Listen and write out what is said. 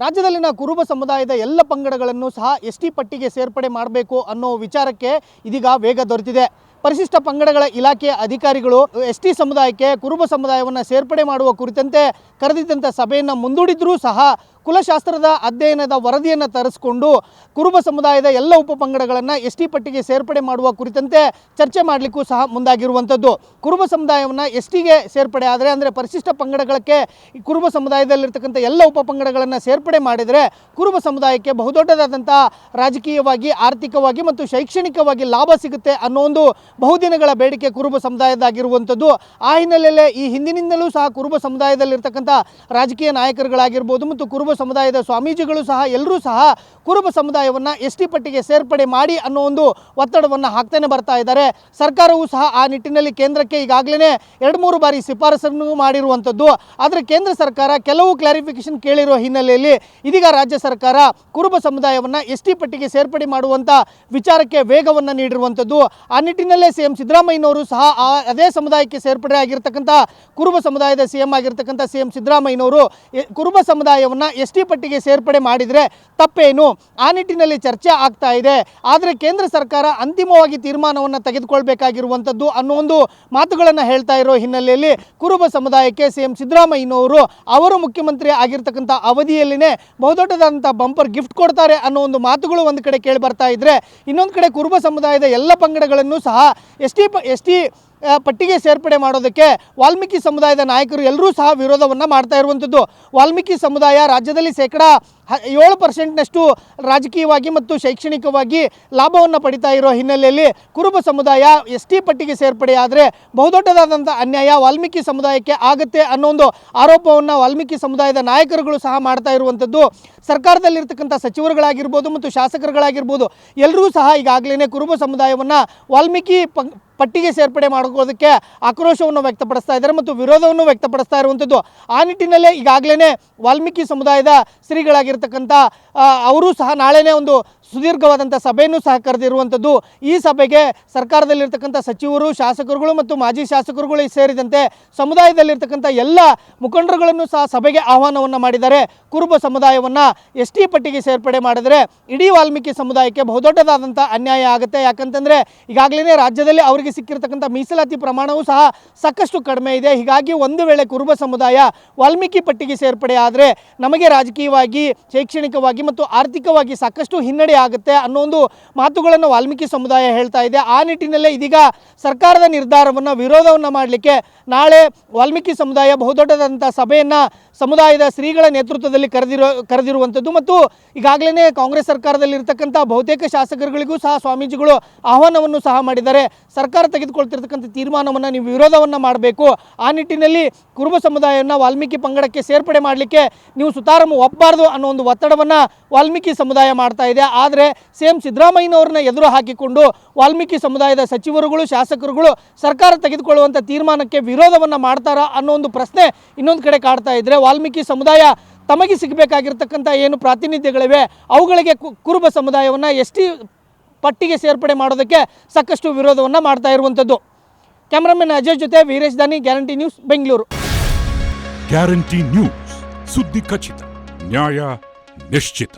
ರಾಜ್ಯದಲ್ಲಿನ ಕುರುಬ ಸಮುದಾಯದ ಎಲ್ಲ ಪಂಗಡಗಳನ್ನು ಸಹ ಎಸ್ ಟಿ ಪಟ್ಟಿಗೆ ಸೇರ್ಪಡೆ ಮಾಡಬೇಕು ಅನ್ನೋ ವಿಚಾರಕ್ಕೆ ಇದೀಗ ವೇಗ ದೊರೆತಿದೆ. ಪರಿಶಿಷ್ಟ ಪಂಗಡಗಳ ಇಲಾಖೆಯ ಅಧಿಕಾರಿಗಳು ಎಸ್ ಟಿ ಸಮುದಾಯಕ್ಕೆ ಕುರುಬ ಸಮುದಾಯವನ್ನು ಸೇರ್ಪಡೆ ಮಾಡುವ ಕುರಿತಂತೆ ಕರೆದಿದ್ದಂಥ ಸಭೆಯನ್ನು ಮುಂದೂಡಿದ್ರೂ ಸಹ ಕುಲಶಾಸ್ತ್ರದ ಅಧ್ಯಯನದ ವರದಿಯನ್ನು ತರಿಸಿಕೊಂಡು ಕುರುಬ ಸಮುದಾಯದ ಎಲ್ಲ ಉಪಪಂಗಡಗಳನ್ನು ಎಸ್ ಟಿ ಪಟ್ಟಿಗೆ ಸೇರ್ಪಡೆ ಮಾಡುವ ಕುರಿತಂತೆ ಚರ್ಚೆ ಮಾಡಲಿಕ್ಕೂ ಸಹ ಮುಂದಾಗಿರುವಂಥದ್ದು. ಕುರುಬ ಸಮುದಾಯವನ್ನು ಎಸ್ ಟಿಗೆ ಸೇರ್ಪಡೆ ಆದರೆ ಅಂದರೆ ಪರಿಶಿಷ್ಟ ಪಂಗಡಗಳಕ್ಕೆ ಕುರುಬ ಸಮುದಾಯದಲ್ಲಿರ್ತಕ್ಕಂಥ ಎಲ್ಲ ಉಪಪಂಗಡಗಳನ್ನು ಸೇರ್ಪಡೆ ಮಾಡಿದರೆ ಕುರುಬ ಸಮುದಾಯಕ್ಕೆ ಬಹುದೊಡ್ಡದಾದಂಥ ರಾಜಕೀಯವಾಗಿ, ಆರ್ಥಿಕವಾಗಿ ಮತ್ತು ಶೈಕ್ಷಣಿಕವಾಗಿ ಲಾಭ ಸಿಗುತ್ತೆ ಅನ್ನೋ ಒಂದು ಬಹುದಿನಗಳ ಬೇಡಿಕೆ ಕುರುಬ ಸಮುದಾಯದಾಗಿರುವಂಥದ್ದು. ಆ ಹಿನ್ನೆಲೆಯಲ್ಲೇ ಈ ಹಿಂದಿನಿಂದಲೂ ಸಹ ಕುರುಬ ಸಮುದಾಯದಲ್ಲಿರ್ತಕ್ಕಂಥ ರಾಜಕೀಯ ನಾಯಕರುಗಳಾಗಿರ್ಬೋದು ಮತ್ತು ಕುರುಬ ಸಮುದಾಯದ ಸ್ವಾಮೀಜಿಗಳು ಸಹ ಎಲ್ಲರೂ ಸಹ ಕುರುಬ ಸಮುದಾಯವನ್ನು ಎಸ್ ಟಿ ಪಟ್ಟಿಗೆ ಸೇರ್ಪಡೆ ಮಾಡಿ ಅನ್ನೋ ಒಂದು ಒತ್ತಡವನ್ನು ಹಾಕ್ತಾನೆ ಬರ್ತಾ ಇದ್ದಾರೆ. ಸರ್ಕಾರವು ಸಹ ಆ ನಿಟ್ಟಿನಲ್ಲಿ ಕೇಂದ್ರಕ್ಕೆ ಈಗಾಗಲೇ ಎರಡು ಮೂರು ಬಾರಿ ಶಿಫಾರಸನ್ನು ಮಾಡಿರುವಂಥದ್ದು. ಆದರೆ ಕೇಂದ್ರ ಸರ್ಕಾರ ಕೆಲವು ಕ್ಲಾರಿಫಿಕೇಶನ್ ಕೇಳಿರುವ ಹಿನ್ನೆಲೆಯಲ್ಲಿ ಇದೀಗ ರಾಜ್ಯ ಸರ್ಕಾರ ಕುರುಬ ಸಮುದಾಯವನ್ನು ಎಸ್ ಟಿ ಪಟ್ಟಿಗೆ ಸೇರ್ಪಡೆ ಮಾಡುವಂಥ ವಿಚಾರಕ್ಕೆ ವೇಗವನ್ನು ನೀಡಿರುವಂಥದ್ದು. ಆ ನಿಟ್ಟಿನಲ್ಲೇ ಸಿ ಎಂ ಸಿದ್ದರಾಮಯ್ಯನವರು ಸಹ ಅದೇ ಸಮುದಾಯಕ್ಕೆ ಸೇರ್ಪಡೆ ಆಗಿರ್ತಕ್ಕಂಥ ಕುರುಬ ಸಮುದಾಯದ ಸಿ ಎಂ ಆಗಿರ್ತಕ್ಕಂಥ ಸಿ ಎಂ ಸಿದ್ದರಾಮಯ್ಯನವರು ಕುರುಬ ಸಮುದಾಯವನ್ನು ಎಸ್ ಟಿ ಪಟ್ಟಿಗೆ ಸೇರ್ಪಡೆ ಮಾಡಿದರೆ ತಪ್ಪೇನು? ಆ ನಿಟ್ಟಿನಲ್ಲಿ ಚರ್ಚೆ ಆಗ್ತಾ ಇದೆ. ಆದರೆ ಕೇಂದ್ರ ಸರ್ಕಾರ ಅಂತಿಮವಾಗಿ ತೀರ್ಮಾನವನ್ನು ತೆಗೆದುಕೊಳ್ಬೇಕಾಗಿರುವಂಥದ್ದು ಅನ್ನೋ ಒಂದು ಮಾತುಗಳನ್ನು ಹೇಳ್ತಾ ಇರೋ ಹಿನ್ನೆಲೆಯಲ್ಲಿ ಕುರುಬ ಸಮುದಾಯಕ್ಕೆ ಸಿ ಎಂ ಸಿದ್ದರಾಮಯ್ಯನವರು ಅವರು ಮುಖ್ಯಮಂತ್ರಿ ಆಗಿರ್ತಕ್ಕಂಥ ಅವಧಿಯಲ್ಲಿನೇ ಬಹುದೊಡ್ಡದಾದಂಥ ಬಂಪರ್ ಗಿಫ್ಟ್ ಕೊಡ್ತಾರೆ ಅನ್ನೋ ಒಂದು ಮಾತುಗಳು ಒಂದು ಕಡೆ ಕೇಳಿ ಬರ್ತಾ ಇದ್ರೆ, ಇನ್ನೊಂದು ಕಡೆ ಕುರುಬ ಸಮುದಾಯದ ಎಲ್ಲ ಪಂಗಡಗಳನ್ನು ಸಹ ಎಸ್ ಟಿ ಎಸ್ ಟಿ ಪಟ್ಟಿಗೆ ಸೇರ್ಪಡೆ ಮಾಡೋದಕ್ಕೆ ವಾಲ್ಮೀಕಿ ಸಮುದಾಯದ ನಾಯಕರು ಎಲ್ಲರೂ ಸಹ ವಿರೋಧವನ್ನು ಮಾಡ್ತಾ ಇರುವಂಥದ್ದು. ವಾಲ್ಮೀಕಿ ಸಮುದಾಯ ರಾಜ್ಯದಲ್ಲಿ ಶೇಕಡ ಏಳು ಪರ್ಸೆಂಟ್ನಷ್ಟು ರಾಜಕೀಯವಾಗಿ ಮತ್ತು ಶೈಕ್ಷಣಿಕವಾಗಿ ಲಾಭವನ್ನು ಪಡಿತಾ ಇರೋ ಹಿನ್ನೆಲೆಯಲ್ಲಿ ಕುರುಬ ಸಮುದಾಯ ಎಸ್ ಟಿ ಪಟ್ಟಿಗೆ ಸೇರ್ಪಡೆಯಾದರೆ ಬಹುದೊಡ್ಡದಾದಂಥ ಅನ್ಯಾಯ ವಾಲ್ಮೀಕಿ ಸಮುದಾಯಕ್ಕೆ ಆಗುತ್ತೆ ಅನ್ನೋ ಒಂದು ಆರೋಪವನ್ನು ವಾಲ್ಮೀಕಿ ಸಮುದಾಯದ ನಾಯಕರುಗಳು ಸಹ ಮಾಡ್ತಾ ಇರುವಂಥದ್ದು. ಸರ್ಕಾರದಲ್ಲಿರ್ತಕ್ಕಂಥ ಸಚಿವರುಗಳಾಗಿರ್ಬೋದು ಮತ್ತು ಶಾಸಕರುಗಳಾಗಿರ್ಬೋದು, ಎಲ್ಲರೂ ಸಹ ಈಗಾಗಲೇ ಕುರುಬ ಸಮುದಾಯವನ್ನು ವಾಲ್ಮೀಕಿ ಪಂ ಪಟ್ಟಿಗೆ ಸೇರ್ಪಡೆ ಮಾಡೋದಕ್ಕೆ ಆಕ್ರೋಶವನ್ನು ವ್ಯಕ್ತಪಡಿಸ್ತಾ ಇದ್ದಾರೆ ಮತ್ತು ವಿರೋಧವನ್ನು ವ್ಯಕ್ತಪಡಿಸ್ತಾ ಇರುವಂಥದ್ದು. ಆ ನಿಟ್ಟಿನಲ್ಲೇ ಈಗಾಗಲೇ ವಾಲ್ಮೀಕಿ ಸಮುದಾಯದ ಶ್ರೀಗಳಾಗಿರ್ತಕ್ಕಂಥ ಅವರು ಸಹ ನಾಳೆನೇ ಒಂದು ಸುದೀರ್ಘವಾದಂಥ ಸಭೆಯನ್ನು ಸಹ ಕರೆದಿರುವಂಥದ್ದು ಈ ಸಭೆಗೆ ಸರ್ಕಾರದಲ್ಲಿರ್ತಕ್ಕಂಥ ಸಚಿವರು, ಶಾಸಕರುಗಳು ಮತ್ತು ಮಾಜಿ ಶಾಸಕರುಗಳು ಸೇರಿದಂತೆ ಸಮುದಾಯದಲ್ಲಿರ್ತಕ್ಕಂಥ ಎಲ್ಲ ಮುಖಂಡರುಗಳನ್ನು ಸಹ ಸಭೆಗೆ ಆಹ್ವಾನವನ್ನು ಮಾಡಿದ್ದಾರೆ. ಕುರುಬ ಸಮುದಾಯವನ್ನು ಎಸ್ ಟಿ ಪಟ್ಟಿಗೆ ಸೇರ್ಪಡೆ ಮಾಡಿದರೆ ಇಡೀ ವಾಲ್ಮೀಕಿ ಸಮುದಾಯಕ್ಕೆ ಬಹುದೊಡ್ಡದಾದಂಥ ಅನ್ಯಾಯ ಆಗುತ್ತೆ. ಯಾಕಂತಂದರೆ ಈಗಾಗಲೇ ರಾಜ್ಯದಲ್ಲಿ ಅವರಿಗೆ ಸಿಕ್ಕಿರ್ತಕ್ಕಂಥ ಮೀಸಲಾತಿ ಪ್ರಮಾಣವೂ ಸಹ ಸಾಕಷ್ಟು ಕಡಿಮೆ ಇದೆ. ಹೀಗಾಗಿ ಒಂದು ವೇಳೆ ಕುರುಬ ಸಮುದಾಯ ವಾಲ್ಮೀಕಿ ಪಟ್ಟಿಗೆ ಸೇರ್ಪಡೆ ಆದರೆ ನಮಗೆ ರಾಜಕೀಯವಾಗಿ, ಶೈಕ್ಷಣಿಕವಾಗಿ ಮತ್ತು ಆರ್ಥಿಕವಾಗಿ ಸಾಕಷ್ಟು ಹಿನ್ನಡೆ ಆಗುತ್ತೆ ಅನ್ನೋ ಒಂದು ಮಾತುಗಳನ್ನು ವಾಲ್ಮೀಕಿ ಸಮುದಾಯ ಹೇಳ್ತಾ ಇದೆ. ಆ ನಿಟ್ಟಿನಲ್ಲೇ ಇದೀಗ ಸರ್ಕಾರದ ನಿರ್ಧಾರವನ್ನು, ವಿರೋಧವನ್ನು ಮಾಡಲಿಕ್ಕೆ ನಾಳೆ ವಾಲ್ಮೀಕಿ ಸಮುದಾಯ ಬಹುದೊಡ್ಡದಾದಂಥ ಸಭೆಯನ್ನು ಸಮುದಾಯದ ಶ್ರೀಗಳ ನೇತೃತ್ವದಲ್ಲಿ ಕರೆದಿರೋ, ಕರೆದಿರುವಂಥದ್ದು ಮತ್ತು ಈಗಾಗಲೇ ಕಾಂಗ್ರೆಸ್ ಸರ್ಕಾರದಲ್ಲಿರ್ತಕ್ಕಂಥ ಬಹುತೇಕ ಶಾಸಕರುಗಳಿಗೂ ಸಹ ಸ್ವಾಮೀಜಿಗಳು ಆಹ್ವಾನವನ್ನು ಸಹ ಮಾಡಿದ್ದಾರೆ. ಸರ್ಕಾರ ತೆಗೆದುಕೊಳ್ತಿರ್ತಕ್ಕಂಥ ತೀರ್ಮಾನವನ್ನು ನೀವು ವಿರೋಧವನ್ನು ಮಾಡಬೇಕು. ಆ ನಿಟ್ಟಿನಲ್ಲಿ ಕುರುಬ ಸಮುದಾಯವನ್ನು ವಾಲ್ಮೀಕಿ ಪಂಗಡಕ್ಕೆ ಸೇರ್ಪಡೆ ಮಾಡಲಿಕ್ಕೆ ನೀವು ಸುತಾರಂ ಒಪ್ಪಬಾರ್ದು ಅನ್ನೋ ಒಂದು ಒತ್ತಡವನ್ನು ವಾಲ್ಮೀಕಿ ಸಮುದಾಯ ಮಾಡ್ತಾ ಇದೆ. ಆದರೆ ಸಿ ಎಂ ಸಿದ್ದರಾಮಯ್ಯನವ್ರನ್ನ ಎದುರು ಹಾಕಿಕೊಂಡು ವಾಲ್ಮೀಕಿ ಸಮುದಾಯದ ಸಚಿವರುಗಳು, ಶಾಸಕರುಗಳು ಸರ್ಕಾರ ತೆಗೆದುಕೊಳ್ಳುವಂಥ ತೀರ್ಮಾನಕ್ಕೆ ವಿರೋಧವನ್ನು ಮಾಡ್ತಾರಾ ಅನ್ನೋ ಒಂದು ಪ್ರಶ್ನೆ ಇನ್ನೊಂದು ಕಡೆ ಕಾಡ್ತಾ ಇದ್ದರೆ ವಾಲ್ಮೀಕಿ ಸಮುದಾಯ ತಮಗೆ ಸಿಗಬೇಕಾಗಿರ್ತಕ್ಕಂಥ ಏನು ಪ್ರಾತಿನಿಧ್ಯಗಳಿವೆ, ಅವುಗಳಿಗೆ ಕುರುಬ ಸಮುದಾಯವನ್ನು ಎಸ್ ಟಿ ಪಟ್ಟಿಗೆ ಸೇರ್ಪಡೆ ಮಾಡೋದಕ್ಕೆ ಸಾಕಷ್ಟು ವಿರೋಧವನ್ನು ಮಾಡ್ತಾ ಇರುವಂಥದ್ದು ಕ್ಯಾಮ್ರಾಮನ್ ಅಜಯ್ ಜೊತೆ Veeresh Dani, guarantee news, Bengaluru. Guarantee news, ಸುದ್ದಿ ಖಚಿತ, ನ್ಯಾಯ ನಿಶ್ಚಿತ.